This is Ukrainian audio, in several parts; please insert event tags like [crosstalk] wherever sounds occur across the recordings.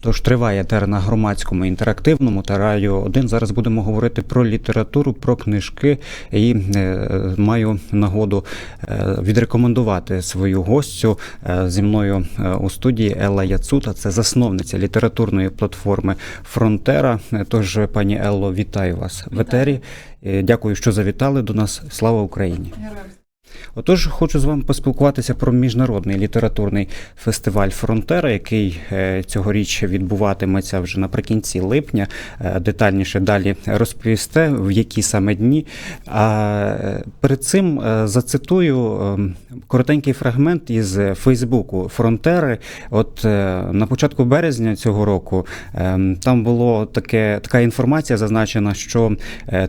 Тож триває тер на громадському інтерактивному та радіо 1. Зараз будемо говорити про літературу, про книжки. І е, маю нагоду е, відрекомендувати свою гостю е, зі мною у студії Елла Яцута. Це засновниця літературної платформи Фронтера. Тож, пані Елло, вітаю вас в етері. Дякую, що завітали до нас. Слава Україні! Отож, хочу з вами поспілкуватися про міжнародний літературний фестиваль Фронтера, який е, цьогоріч відбуватиметься вже наприкінці липня. Е, Детальніше далі розповісте, в які саме дні. А е, перед цим зацитую е, коротенький фрагмент із Фейсбуку Фронтери. От на початку березня цього року е, там було таке така інформація зазначена, що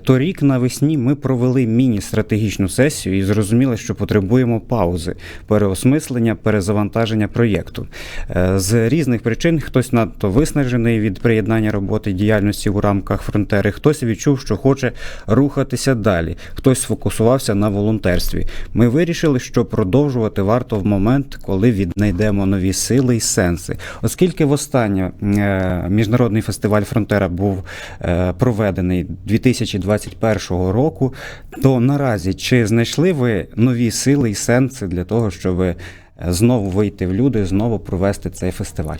торік навесні ми провели міні-стратегічну сесію і зрозуміли, що потребуємо паузи, переосмислення, перезавантаження проєкту. Е, З різних причин хтось надто виснажений від приєднання роботи діяльності у рамках фронтери, хтось відчув, що хоче рухатися далі, хтось сфокусувався на волонтерстві. Ми вирішили, що продовжувати варто в момент, коли віднайдемо нові сили і сенси. Оскільки востаннє е, міжнародний фестиваль Фронтера був е, проведений 2021 року, то наразі чи знайшли ви нові сили і сенси для того, щоб е, знову вийти в люди, знову провести цей фестиваль?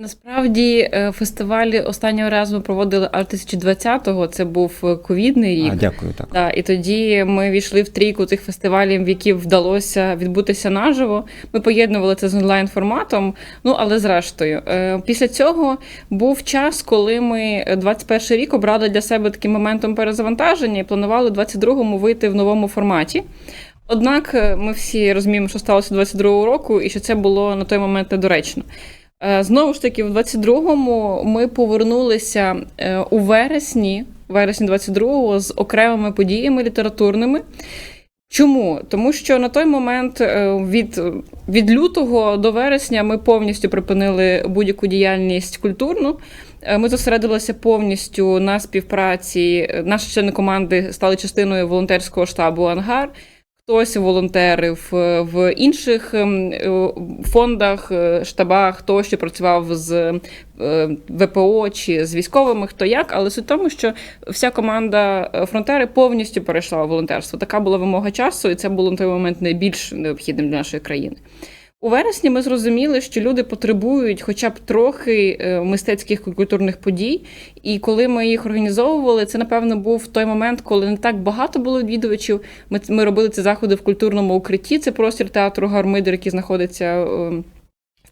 Насправді е, фестиваль останнього разу ми проводили аж 2020-го, це був е, ковідний рік. А, дякую, так. Да, і тоді ми війшли в трійку тих фестивалів, в які вдалося відбутися наживо. Ми поєднували це з онлайн форматом. Ну але зрештою, після цього був час, коли ми 21 рік обрали для себе таким моментом перезавантаження і планували в 22-му вийти в новому форматі. Однак е, ми всі розуміємо, що сталося 22-го року, і що це було на той момент недоречно. Е, Знову ж таки, в 22-му ми повернулися е, у вересні, вересні 22-го, з окремими подіями літературними. Чому? Тому що на той момент від, від лютого до вересня ми повністю припинили будь-яку діяльність культурну. Ми зосередилися повністю на співпраці. Наші члени команди стали частиною волонтерського штабу Ангар. Хтось волонтерив е, в інших ем, е, фондах, е, штабах, хто що працював з ВПО чи з військовими, хто як, але суть в тому, що вся команда фронтери повністю перейшла в волонтерство. Така була вимога часу, і це було на той момент найбільш необхідним для нашої країни. У вересні ми зрозуміли, що люди потребують хоча б трохи е, мистецьких культурних подій. І коли ми їх організовували, це напевно був той момент, коли не так багато було відвідувачів. Ми, ми робили ці заходи в культурному укритті. Це простір театру Гармидер, який знаходиться е, в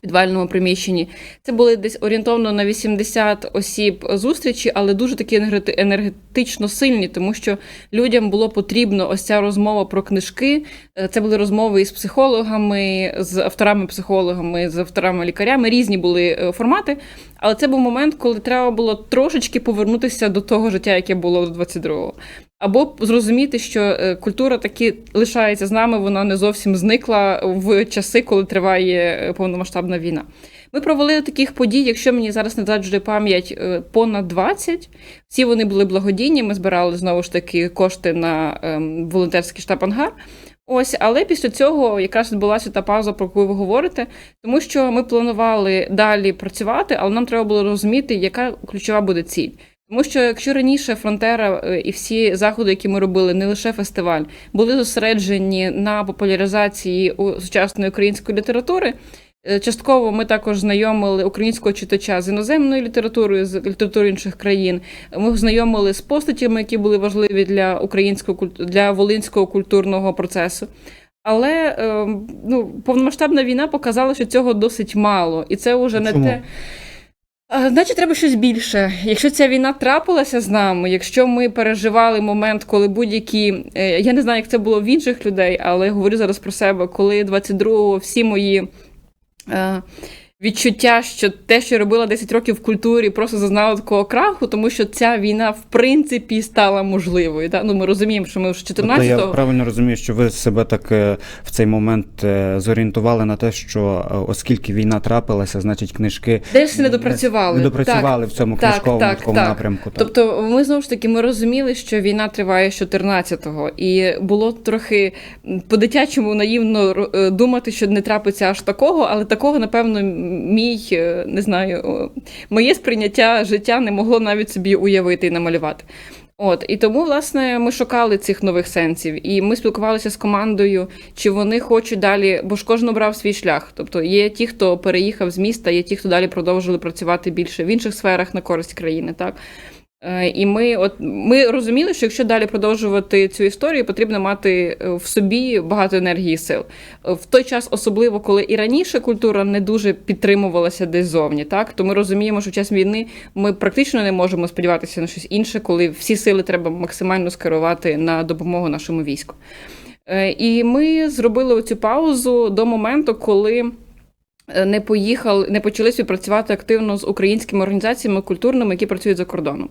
підвальному приміщенні. Це були десь орієнтовно на 80 осіб зустрічі, але дуже такі енергетично сильні, тому що людям було потрібно ось ця розмова про книжки. Е, Це були розмови із психологами, з авторами-психологами, з авторами-лікарями. Різні були е, формати. Але це був момент, коли треба було трошечки повернутися до того життя, яке було до 22-го. Або зрозуміти, що е, культура таки лишається з нами, вона не зовсім зникла в часи, коли триває е, повномасштабна війна. Ми провели таких подій, якщо мені зараз не зраджує пам'ять, е, понад 20. Всі вони були благодійні. Ми збирали знову ж таки кошти на ем, волонтерський штаб Ангар. Ось, але після цього якраз відбулася та пауза, про яку ви говорите, тому що ми планували далі працювати, але нам треба було розуміти, яка ключова буде ціль. Тому що якщо раніше фронтера е, і всі заходи, які ми робили, не лише фестиваль, були зосереджені на популяризації сучасної української літератури. Е, Частково ми також знайомили українського читача з іноземною літературою, з літературою інших країн. Ми знайомили з постатями, які були важливі для українського для волинського культурного процесу. Але е, ну, повномасштабна війна показала, що цього досить мало, і це вже не Чому? те. Е, Значить, треба щось більше. Якщо ця війна трапилася з нами, якщо ми переживали момент, коли будь-які. е, Я не знаю, як це було в інших людей, але я говорю зараз про себе, коли 22-го всі мої. Uh. Відчуття, що те, що я робила 10 років в культурі, просто зазнало такого краху, тому що ця війна в принципі стала можливою. Да? Ну ми розуміємо, що ми вже Тобто я 14-го... правильно розумію, що ви себе так е, в цей момент е, зорієнтували на те, що е, оскільки війна трапилася, значить книжки Десь не допрацювали. не допрацювали в цьому Так, книжковому так, такому так. напрямку. Так. Тобто, ми знову ж таки ми розуміли, що війна триває з 14-го, і було трохи по-дитячому наївно думати, що не трапиться аж такого, але такого, напевно, мій е, не знаю, моє сприйняття життя не могло навіть собі уявити і намалювати. От і тому, власне, ми шукали цих нових сенсів, і ми спілкувалися з командою, чи вони хочуть далі, бо ж кожен обрав свій шлях. Тобто є ті, хто переїхав з міста, є ті, хто далі продовжили працювати більше в інших сферах на користь країни. Так і ми, от ми розуміли, що якщо далі продовжувати цю історію, потрібно мати е, в собі багато енергії і сил. Е, В той час, особливо коли і раніше культура не дуже підтримувалася десь зовні, так то ми розуміємо, що в час війни ми практично не можемо сподіватися на щось інше, коли всі сили треба максимально скерувати на допомогу нашому війську. Е, І ми зробили оцю паузу до моменту, коли е, не поїхали, не почали співпрацювати активно з українськими організаціями культурними, які працюють за кордоном.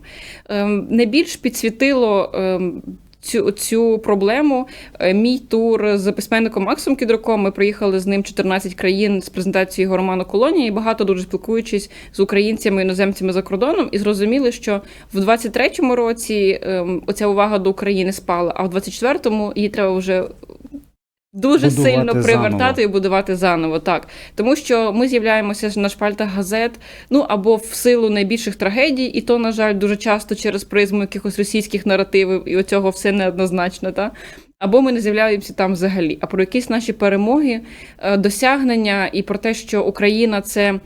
Ем, Не більш підсвітило. ем, Цю, цю проблему Е, мій тур з письменником Максом Кідраком. Ми приїхали з ним 14 країн з презентацією його роману Колонія і багато дуже спілкуючись з українцями іноземцями за кордоном, і зрозуміли, що в 23-му році ем, оця увага до України спала, а в 24-му її треба вже дуже Будувати сильно привертати заново. і будувати заново. Так тому що ми з'являємося ж на шпальтах газет, ну або в силу найбільших трагедій, і то, на жаль, дуже часто через призму якихось російських наративів, і оцього все неоднозначно. Та? Або ми не з'являємося там взагалі. А про якісь наші перемоги, е, досягнення і про те, що Україна це.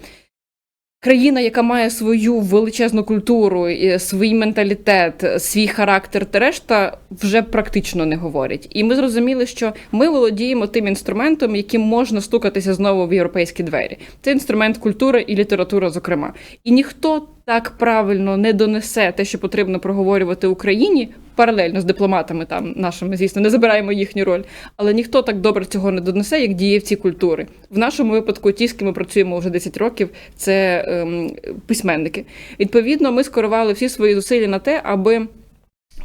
Країна, яка має свою величезну культуру, свій менталітет, свій характер та решта, вже практично не говорять. І ми зрозуміли, що ми володіємо тим інструментом, яким можна стукатися знову в європейські двері. Це інструмент культури і література, зокрема. І ніхто так правильно не донесе те, що потрібно проговорювати Україні. Паралельно з дипломатами там нашими, звісно, не забираємо їхню роль, але ніхто так добре цього не донесе, як дієвці культури. В нашому випадку, ті, з ким ми працюємо вже 10 років, це ем, письменники. Відповідно, ми скерували всі свої зусилля на те, аби.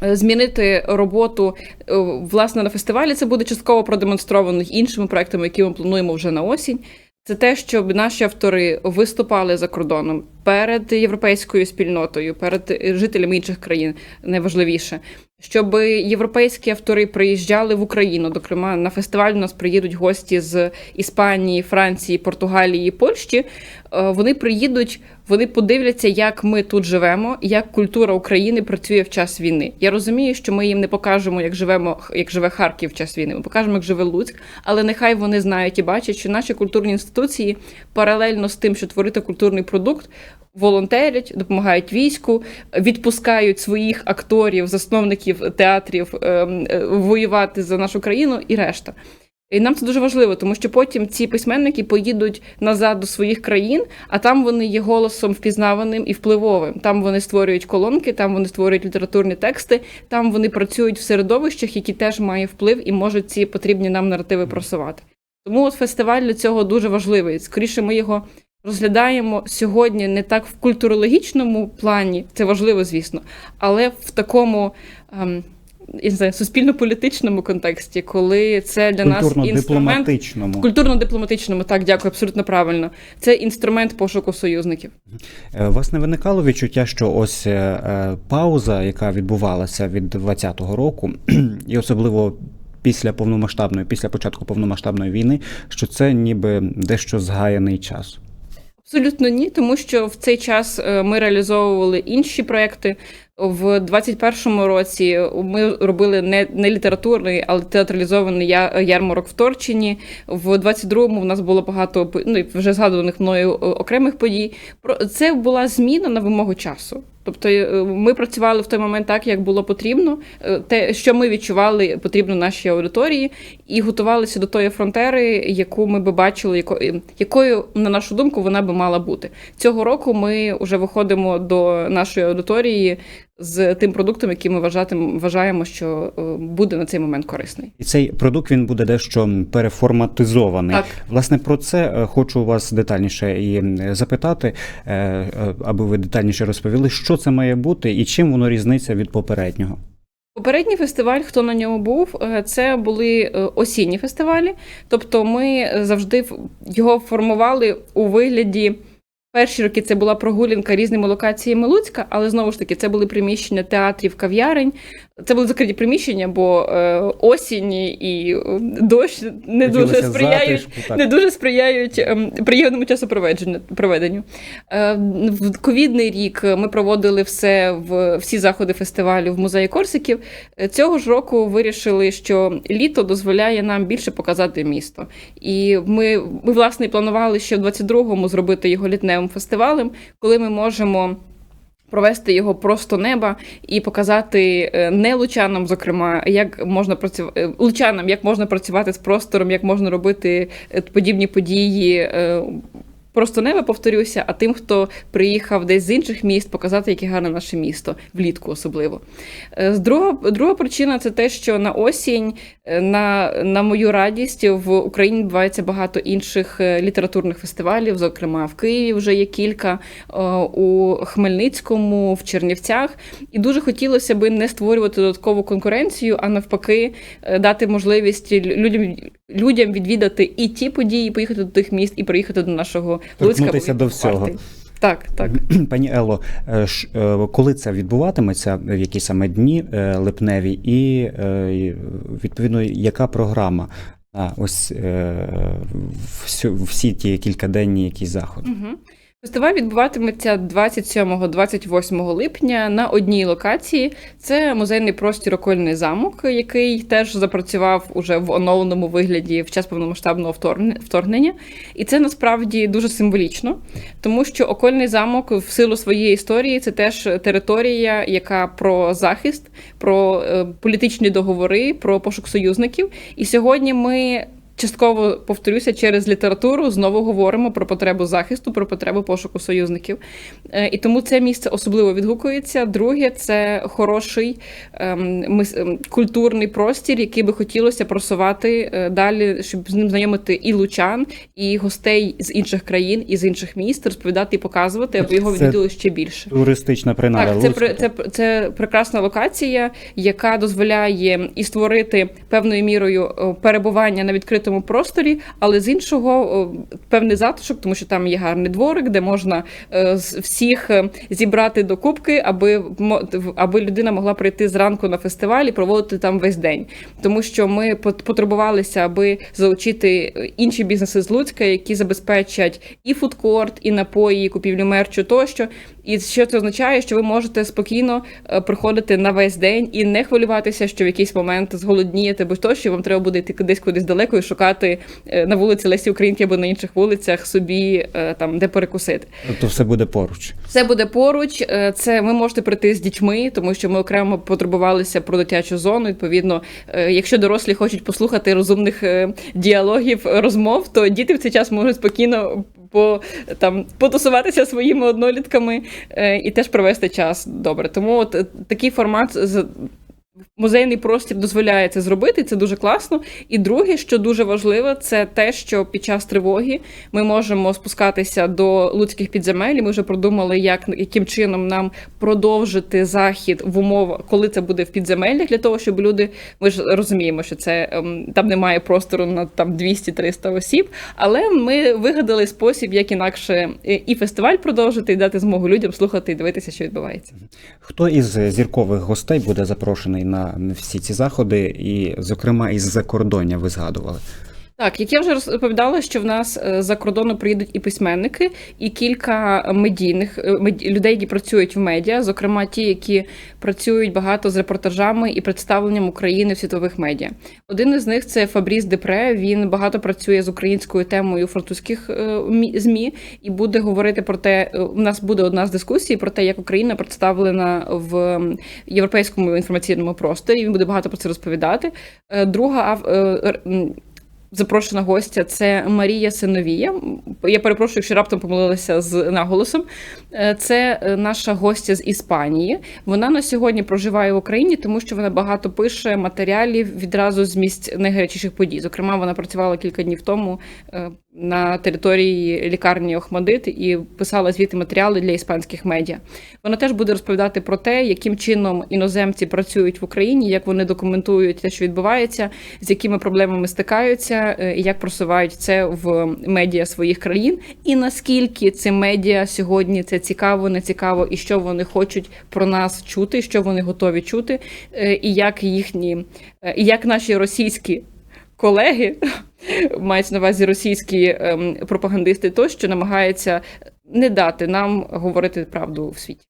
е, Змінити роботу е, власне на фестивалі це буде частково продемонстровано іншими проектами, які ми плануємо вже на осінь. Це те, щоб наші автори виступали за кордоном перед європейською спільнотою, перед жителями інших країн, найважливіше, щоб європейські автори приїжджали в Україну. Зокрема, на фестиваль у нас приїдуть гості з Іспанії, Франції, Португалії, Польщі. Е, Вони приїдуть, вони подивляться, як ми тут живемо, як культура України працює в час війни. Я розумію, що ми їм не покажемо, як живемо, як живе Харків в час війни. Ми покажемо, як живе Луцьк, але нехай вони знають і бачать, що наші культурні інституції паралельно з тим, що творити культурний продукт. Волонтерять, допомагають війську, відпускають своїх акторів, засновників театрів ем, е, воювати за нашу країну і решта. І нам це дуже важливо, тому що потім ці письменники поїдуть назад до своїх країн, а там вони є голосом впізнаваним і впливовим. Там вони створюють колонки, там вони створюють літературні тексти, там вони працюють в середовищах, які теж мають вплив і можуть ці потрібні нам наративи просувати. Тому от фестиваль для цього дуже важливий. Скоріше, ми його розглядаємо сьогодні не так в культурологічному плані, це важливо, звісно, але в такому. ем, я не знаю, суспільно-політичному контексті, коли це для нас інструмент Культурно-дипломатичному. культурно-дипломатичному, так дякую, абсолютно правильно. Це інструмент пошуку союзників. Е, вас не виникало відчуття, що ось е, е, пауза, яка відбувалася від 20-го року, [clears throat] і особливо після повномасштабної, після початку повномасштабної війни, що це ніби дещо згаяний час. Абсолютно ні, тому що в цей час е, ми реалізовували інші проекти. В 21-му році ми робили не, не літературний, але театралізований я- ярмарок в Торчині. В 22-му в нас було багато ну, вже згадуваних мною е, окремих подій. Про це була зміна на вимогу часу. Тобто е, ми працювали в той момент так, як було потрібно, е, те, що ми відчували, потрібно нашій аудиторії, і готувалися до тої фронтери, яку ми би бачили, е, якою, на нашу думку, вона би мала бути. Цього року ми вже виходимо до нашої аудиторії з тим продуктом, який ми вважати, вважаємо, що е, буде на цей момент корисний. І цей продукт він буде дещо переформатизований. Так. Власне, про це е, хочу вас детальніше і запитати, е, аби ви детальніше розповіли, що це має бути і чим воно різниться від попереднього. Попередній фестиваль, хто на ньому був, це були осінні фестивалі. Тобто ми завжди його формували у вигляді Перші роки це була прогулянка різними локаціями Луцька, але знову ж таки це були приміщення театрів, кав'ярень. Це були закриті приміщення, бо е, осінь і е, дощ не дуже сприяють, затишку, не дуже сприяють ем, приємному часопроведженню проведенню. Е, в ковідний рік ми проводили все в всі заходи фестивалю в музеї Корсиків. Е, Цього ж року вирішили, що літо дозволяє нам більше показати місто. І ми, ми власне планували ще в 22-му зробити його літневим фестивалем, коли ми можемо. Провести його просто неба і показати е, не лучанам, зокрема, як можна працювати лучанам, як можна працювати з простором, як можна робити е, подібні події. Просто неба повторюся, а тим, хто приїхав десь з інших міст, показати, яке гарне наше місто, влітку особливо. Е, Друга, друга причина це те, що на осінь, е, на, на мою радість, в Україні відбувається багато інших е, літературних фестивалів, зокрема в Києві вже є кілька, у Хмельницькому, в Чернівцях. І дуже хотілося би не створювати додаткову конкуренцію, а навпаки, дати можливість людям, людям відвідати і ті події, поїхати до тих міст, і приїхати до нашого Луцька. До всього. Партії. Так, так. [clears throat] Пані Ело, е, е, коли це відбуватиметься, в які саме дні е, липневі, і відповідно, яка програма? А ось всі ті кількаденні якісь заходи. Угу. Фестиваль відбуватиметься 27-28 липня на одній локації. Це музейний простір Окольний замок, який теж запрацював уже в оновленому вигляді в час повномасштабного вторгнення. І це насправді дуже символічно, тому що Окольний замок в силу своєї історії це теж територія, яка про захист, про е, політичні договори, про пошук союзників. І сьогодні ми. Частково повторюся через літературу знову говоримо про потребу захисту, про потребу пошуку союзників. Е, І тому це місце особливо відгукується. Друге, це хороший ем, ем, культурний простір, який би хотілося просувати е, далі, щоб з ним знайомити і лучан, і гостей з інших країн, і з інших міст, розповідати і показувати, аби його відвідали ще більше. Туристична принада. Так, це, це, це прекрасна локація, яка дозволяє і створити певною мірою перебування на відкритому просторі, але з іншого певний затишок, тому що там є гарний дворик, де можна е, всіх е, зібрати до кубки, аби аби людина могла прийти зранку на фестиваль і проводити там весь день. Тому що ми пот- потребувалися, аби залучити е, інші бізнеси з Луцька, які забезпечать і фудкорт, і напої, і купівлю мерчу тощо. І що це означає, що ви можете спокійно приходити на весь день і не хвилюватися, що в якийсь момент зголоднієте, бо то, що вам треба буде йти кудись кудись далеко і е, на вулиці Лесі Українки або на інших вулицях собі е, там де перекусити. Тобто все буде поруч. Все буде поруч. е, Це ви можете прийти з дітьми, тому що ми окремо потребувалися про дитячу зону. Відповідно, якщо дорослі хочуть послухати розумних діалогів, розмов, то діти в цей час можуть спокійно по там потусуватися своїми однолітками і теж провести час добре. Тому от такий формат з. Музейний простір дозволяє це зробити, це дуже класно. І друге, що дуже важливо, це те, що під час тривоги ми можемо спускатися до луцьких підземель. і Ми вже продумали, як яким чином нам продовжити захід в умовах, коли це буде в підземеллях, для того, щоб люди. Ми ж розуміємо, що це ем, там немає простору на там 200-300 осіб. Але ми вигадали спосіб, як інакше е, і фестиваль продовжити, і дати змогу людям слухати і дивитися, що відбувається. Хто із зіркових гостей буде запрошений на всі ці заходи, і, зокрема, із закордоння ви згадували? Так, як я вже розповідала, що в нас е, за кордону приїдуть і письменники, і кілька медійних е, людей, які працюють в медіа, зокрема ті, які працюють багато з репортажами і представленням України в світових медіа. Один із них це Фабріс Депре. Він багато працює з українською темою французьких е, змі і буде говорити про те. У нас буде одна з дискусій про те, як Україна представлена в європейському інформаційному просторі. Він буде багато про це розповідати. Друга Запрошена гостя це Марія Синовія. Я перепрошую, якщо раптом помилилася з наголосом. Е, Це е, наша гостя з Іспанії. Вона на сьогодні проживає в Україні, тому що вона багато пише матеріалів відразу з місць найгарячіших подій. Зокрема, вона працювала кілька днів тому е, на території лікарні Охмадит і писала звідти матеріали для іспанських медіа. Вона теж буде розповідати про те, яким чином іноземці працюють в Україні, як вони документують те, що відбувається, з якими проблемами стикаються, відбувається, е, і як просувають це в медіа своїх країн, і наскільки це медіа сьогодні це цікаво, не цікаво, і що вони хочуть про нас чути, що вони готові чути, е, і як їхні, е, і як наші російські колеги [laughs] мають на увазі російські ем, пропагандисти, тощо намагаються не дати нам говорити правду в світі.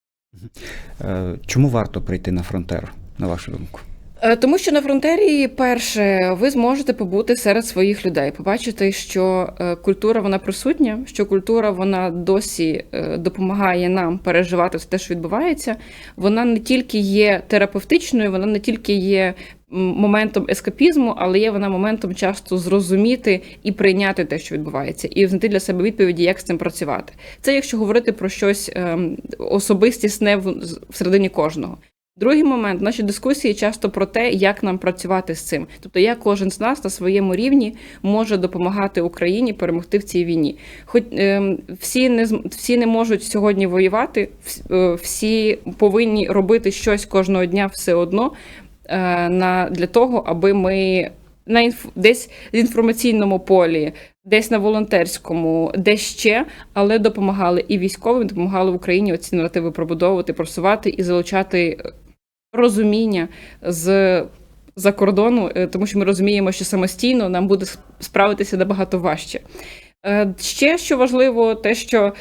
Чому варто прийти на фронтер, на вашу думку? Е, Тому що на фронтері, перше, ви зможете побути серед своїх людей, побачити, що е, культура вона присутня, що культура вона досі е, допомагає нам переживати те, що відбувається. Вона не тільки є терапевтичною, вона не тільки є моментом ескапізму, але є вона моментом часто зрозуміти і прийняти те, що відбувається, і знайти для себе відповіді, як з цим працювати. Це якщо говорити про щось ем, особистісне в- всередині кожного. Другий момент наші дискусії часто про те, як нам працювати з цим, тобто як кожен з нас на своєму рівні може допомагати Україні перемогти в цій війні. Хоч ем, всі не всі не можуть сьогодні воювати, е, всі повинні робити щось кожного дня все одно е, на для того, аби ми на інф десь в інформаційному полі. Десь на волонтерському, де ще, але допомагали і військовим, допомагали Україні оці наративи пробудовувати, просувати і залучати розуміння з за кордону, е, тому що ми розуміємо, що самостійно нам буде справитися набагато важче. Е, Ще що важливо, те, що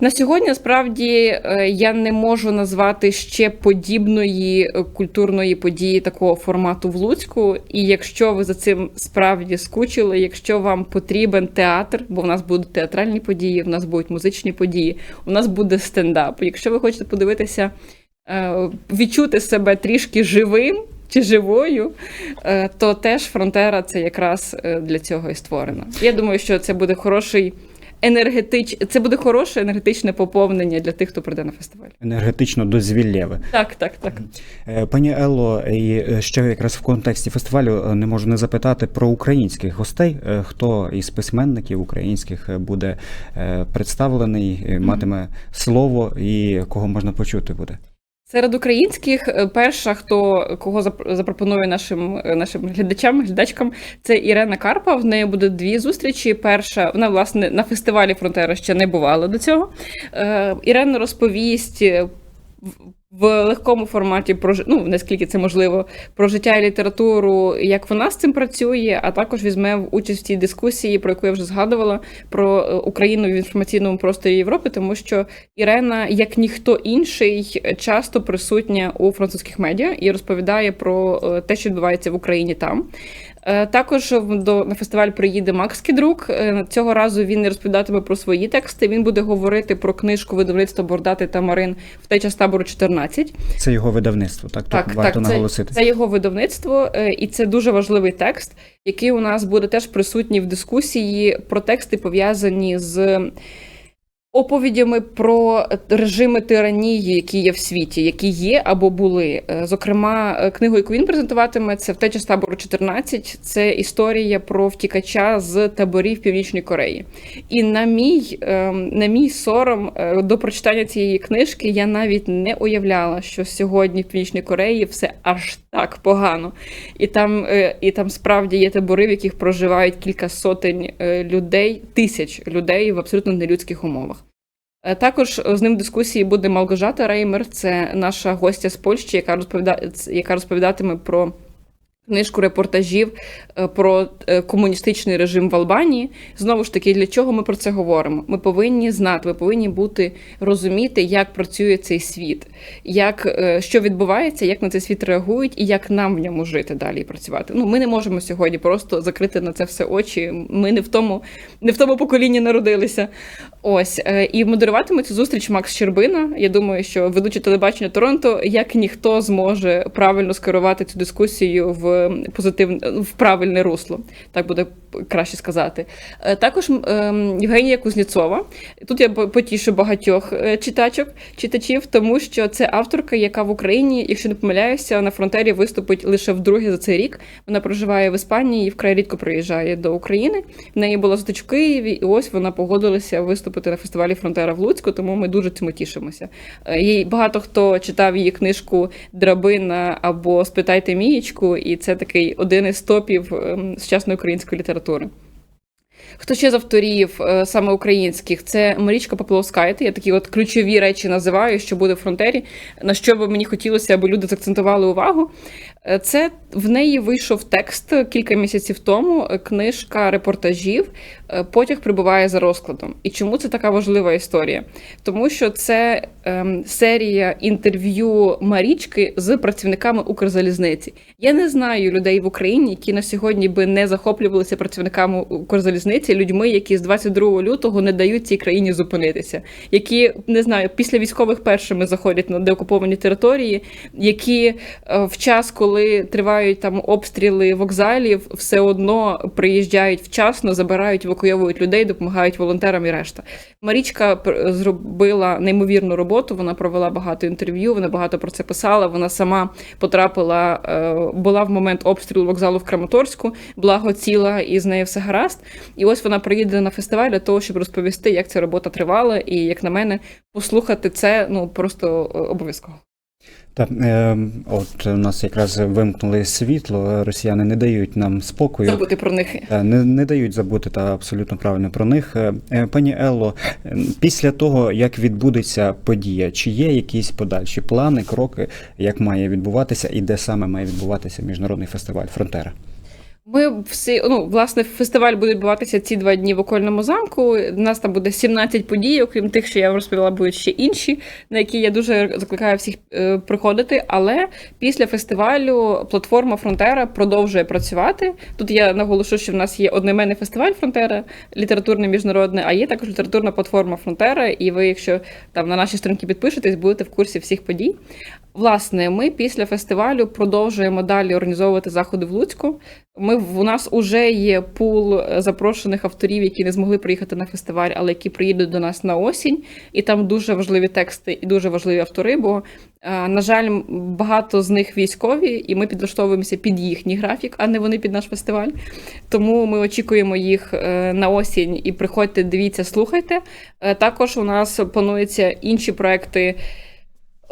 на сьогодні насправді е, я не можу назвати ще подібної культурної події такого формату в Луцьку. І якщо ви за цим справді скучили, якщо вам потрібен театр, бо в нас будуть театральні події, в нас будуть музичні події, у нас буде стендап. Якщо ви хочете подивитися, відчути себе трішки живим. Чи живою, е, то теж фронтера це якраз е, для цього і створено. Я думаю, що це буде хороший енергетич... це буде хороше енергетичне поповнення для тих, хто прийде на фестиваль. Енергетично дозвіллєве. Так, так, так. Е, Пані Елло, і е, ще якраз в контексті фестивалю е, не можу не запитати про українських гостей. Е, Хто із письменників українських е, буде е, представлений, е, матиме слово і кого можна почути буде? Серед українських е, перша, хто кого запропонує нашим е, нашим глядачам, глядачкам, це Ірена Карпа. В неї буде дві зустрічі. Перша вона власне на фестивалі Фронтера ще не бувала до цього. Е, Ірена розповість. В- легкому форматі про ну наскільки це можливо про життя і літературу, як вона з цим працює, а також візьме в участь в цій дискусії, про яку я вже згадувала, про е, Україну в інформаційному просторі Європи, тому що Ірена, як ніхто інший, часто присутня у французьких медіа і розповідає про е, те, що відбувається в Україні там. Е, Також до на фестиваль приїде Макс Кідрук. Е, Цього разу він не розповідатиме про свої тексти. Він буде говорити про книжку видавництва Бордати та Марин втеча з табору 14. Це його видавництво, так? Так, Тут варто так, це, наголосити. це його видавництво, е, і це дуже важливий текст, який у нас буде теж присутній в дискусії про тексти, пов'язані з оповідями про режими тиранії, які є в світі, які є або були. Е, Зокрема, е, книгу, яку він презентуватиме, це втеча з табору 14. Це історія про втікача з таборів Північної Кореї. І на мій, ем, на мій сором е, до прочитання цієї книжки я навіть не уявляла, що сьогодні в Північній Кореї все аж так погано. І там, е, і там справді є табори, в яких проживають кілька сотень е, людей, тисяч людей в абсолютно нелюдських умовах. Е, Також з ним в дискусії буде Малгожата Реймер, це наша гостя з Польщі, яка розповіда... яка розповідатиме про книжку репортажів е, про е, комуністичний режим в Албанії. Знову ж таки, для чого ми про це говоримо? Ми повинні знати, ми повинні бути розуміти, як працює цей світ, як е, що відбувається, як на цей світ реагують і як нам в ньому жити далі і працювати. Ну, ми не можемо сьогодні просто закрити на це все очі. Ми не в тому, не в тому поколінні народилися. Ось і модеруватиме цю зустріч Макс Щербина. Я думаю, що ведучий телебачення Торонто, як ніхто зможе правильно скерувати цю дискусію в позитивне в правильне русло. Так буде краще сказати. Е, Також ем, Євгенія Кузнєцова. Тут я потішу багатьох е, читачок, читачів, тому що це авторка, яка в Україні, якщо не помиляюся, на фронтері виступить лише вдруге за цей рік. Вона проживає в Іспанії і вкрай рідко приїжджає до України. В неї була зустріч в Києві, і ось вона погодилася виступити на фестивалі Фронтера в Луцьку, тому ми дуже цьому тішимося. Е, Їй багато хто читав її книжку Драбина або Спитайте Мієчку, і це такий один із топів ем, сучасної української літератури. Хто ще з авторів е, саме українських? Це Марічка Поплавскайте. Я такі от ключові речі називаю, що буде в фронтері, на що би мені хотілося, аби люди заакцентували увагу. Е, Це в неї вийшов текст кілька місяців тому. е, Книжка репортажів Потяг прибуває за розкладом. І чому це така важлива історія? Тому що це серія інтерв'ю Марічки з працівниками Укрзалізниці. Я не знаю людей в Україні, які на сьогодні би не захоплювалися працівниками Укрзалізниці, людьми, які з 22 лютого не дають цій країні зупинитися, які не знаю, після військових першими заходять на деокуповані території, які е, в час, коли тривають там обстріли вокзалів, все одно приїжджають вчасно, забирають, евакуйовують людей, допомагають волонтерам і решта. Марічка зробила неймовірну роботу. Вона провела багато інтерв'ю, вона багато про це писала. Вона сама потрапила, е, була в момент обстрілу вокзалу в Краматорську, благо ціла і з нею все гаразд. І ось вона приїде на фестиваль для того, щоб розповісти, як ця робота тривала, і як на мене, послухати це ну просто е, обов'язково. Так, е, от у нас якраз вимкнули світло, росіяни не дають нам спокою. Забути про них. Не, не дають забути та абсолютно правильно про них. Е, е, Пані Елло, е, після того, як відбудеться подія, чи є якісь подальші плани, кроки, як має відбуватися і де саме має відбуватися міжнародний фестиваль Фронтера? Ми всі, ну, власне, фестиваль буде відбуватися ці два дні в окольному замку. У нас там буде 17 подій, окрім тих, що я вам розповіла, будуть ще інші, на які я дуже закликаю всіх е, приходити. Але після фестивалю платформа Фронтера продовжує працювати. Тут я наголошу, що в нас є одноіменний фестиваль Фронтера, літературний міжнародний, а є також літературна платформа Фронтера. І ви, якщо там на наші сторінки підпишетесь, будете в курсі всіх подій. Власне, ми після фестивалю продовжуємо далі організовувати заходи в Луцьку. Ми у нас вже є пул е, запрошених авторів, які не змогли приїхати на фестиваль, але які приїдуть до нас на осінь. І там дуже важливі тексти і дуже важливі автори. Бо, е, на жаль, багато з них військові, і ми підлаштовуємося під їхній графік, а не вони під наш фестиваль. Тому ми очікуємо їх е, на осінь і приходьте, дивіться, слухайте. Також у нас плануються інші проекти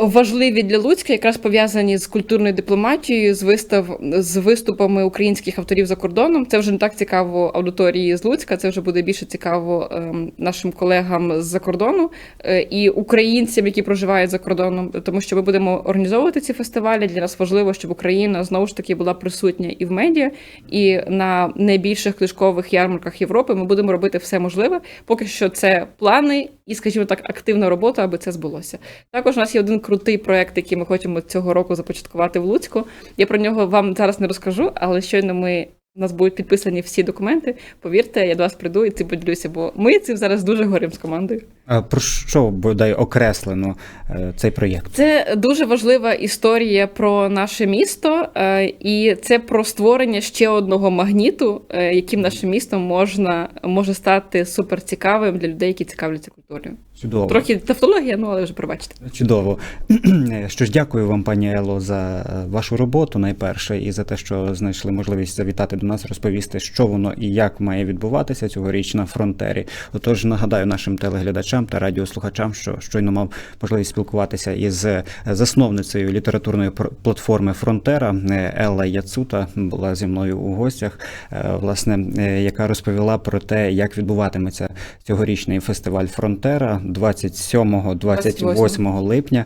важливі для Луцька, якраз пов'язані з культурною дипломатією, з вистав з виступами українських авторів за кордоном. Це вже не так цікаво аудиторії з Луцька. Це вже буде більше цікаво ем, нашим колегам з-за кордону е, і українцям, які проживають за кордоном, тому що ми будемо організовувати ці фестивалі. Для нас важливо, щоб Україна знову ж таки була присутня і в медіа, і на найбільших книжкових ярмарках Європи. Ми будемо робити все можливе. Поки що це плани і, скажімо так, активна робота, аби це збулося. Також у нас є один крутий проект, який ми хочемо цього року започаткувати в Луцьку. Я про нього вам зараз не розкажу, але щойно ми. У нас будуть підписані всі документи. Повірте, я до вас прийду і цим поділюся, бо ми цим зараз дуже горим з командою. Про що бодай окреслено е, цей проєкт? Це дуже важлива історія про наше місто, е, і це про створення ще одного магніту, е, яким наше місто можна може стати суперцікавим для людей, які цікавляться культурою. Чудово. Трохи тавтологія, ну але вже пробачте. Чудово. [clears throat] Що ж, дякую вам, пані Ело, за вашу роботу найперше і за те, що знайшли можливість завітати до нас, розповісти, що воно і як має відбуватися цьогоріч на фронтері. Отож, нагадаю нашим телеглядачам та радіослухачам, що щойно мав можливість спілкуватися із е, засновницею літературної платформи Фронтера е, Елла Яцута була зі мною у гостях, е, власне, яка розповіла про те, як відбуватиметься цьогорічний фестиваль Фронтера 27-28 липня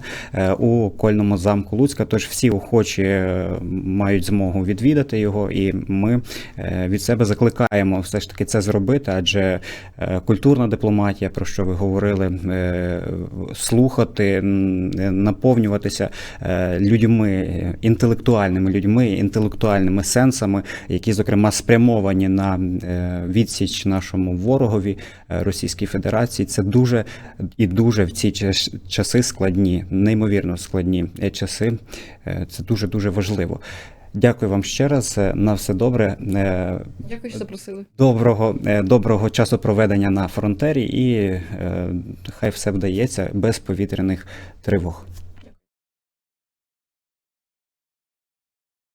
у Кольному замку Луцька. Тож всі охочі мають змогу відвідати його, і ми від себе закликаємо все ж таки це зробити, адже культурна дипломатія, про що ви говорили, е, слухати, е, наповнюватися е, людьми, інтелектуальними людьми, інтелектуальними сенсами, які, зокрема, спрямовані на відсіч нашому ворогові Російській Федерації. Це дуже і дуже в ці час- часи складні, неймовірно складні часи. Це дуже дуже важливо. Дякую вам ще раз. Е, На все добре. Е, Дякую, що запросили. Доброго, е, доброго часу проведення на фронтері і хай все вдається без повітряних тривог.